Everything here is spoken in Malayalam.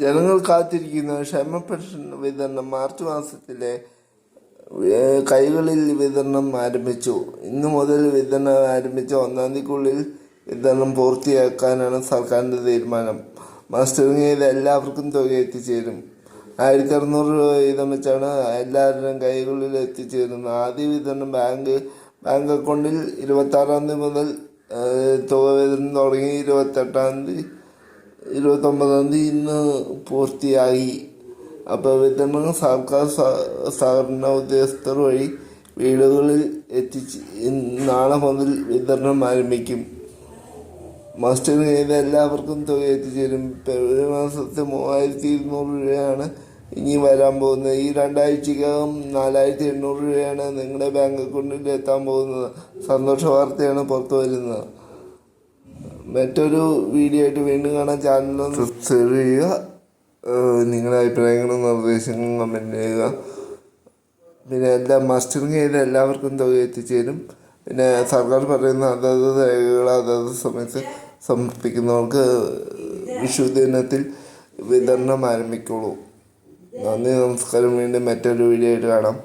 ജനങ്ങൾ കാത്തിരിക്കുന്ന ക്ഷേമ പെൻഷൻ വിതരണം മാർച്ച് മാസത്തിലെ കൈകളിൽ വിതരണം ആരംഭിച്ചു. ഇന്നു മുതൽ വിതരണം ആരംഭിച്ച ഒന്നാം തീയതിക്കുള്ളിൽ വിതരണം പൂർത്തിയാക്കാനാണ് സർക്കാരിന്റെ തീരുമാനം. മാസ്റ്ററിങ് ചെയ്ത് എല്ലാവർക്കും തുക എത്തിച്ചേരും. ആയിരത്തി അറുന്നൂറ് രൂപ വീതം വെച്ചാണ് എല്ലാവരുടെയും കൈകളിൽ എത്തിച്ചേരുന്നത്. ആദ്യ വിതരണം ബാങ്ക് ബാങ്ക് അക്കൗണ്ടിൽ ഇരുപത്താറാം തീയതി മുതൽ തുക വിതരണം തുടങ്ങി ഇരുപത്തെട്ടാം തീയതി ഇരുപത്തൊമ്പതാം തീയതി ഇന്ന് പൂർത്തിയായി. അപ്പോൾ വിതരണം സർക്കാർ സഹകരണ ഉദ്യോഗസ്ഥർ വഴി വീടുകളിൽ എത്തിച്ച് നാളെ മുതൽ വിതരണം ആരംഭിക്കും. മാസ്റ്റർ ചെയ്ത എല്ലാവർക്കും തുക എത്തിച്ചേരും. ഫെബ്രുവരി മാസത്തെ മൂവായിരത്തി ഇരുന്നൂറ് രൂപയാണ് ഇനി വരാൻ പോകുന്നത്. ഈ രണ്ടാഴ്ചക്കകം നാലായിരത്തി എണ്ണൂറ് രൂപയാണ് നിങ്ങളുടെ ബാങ്ക് അക്കൗണ്ടിൽ എത്താൻ പോകുന്നത്. സന്തോഷ വാർത്തയാണ് പുറത്തു വരുന്നത്. മറ്റൊരു വീഡിയോ ആയിട്ട് വീണ്ടും കാണാൻ ചാനൽ സബ്സ്ക്രൈബ് ചെയ്യുക. നിങ്ങളുടെ അഭിപ്രായങ്ങളും നിർദ്ദേശങ്ങളും കമന്റ് ചെയ്യുക. പിന്നെ എല്ലാ മസ്റ്ററിങ് ചെയ്ത എല്ലാവർക്കും തുക എത്തിച്ചേരും പിന്നെ സർക്കാർ പറയുന്ന അതത് രേഖകൾ അതത് സമയത്ത് സമർപ്പിക്കുന്നവർക്ക് വിഷു ദിനത്തിൽ വിതരണം ആരംഭിക്കുള്ളൂ. നന്ദി നമസ്കാരം. വീണ്ടും മറ്റൊരു വീഡിയോ ആയിട്ട് കാണാം.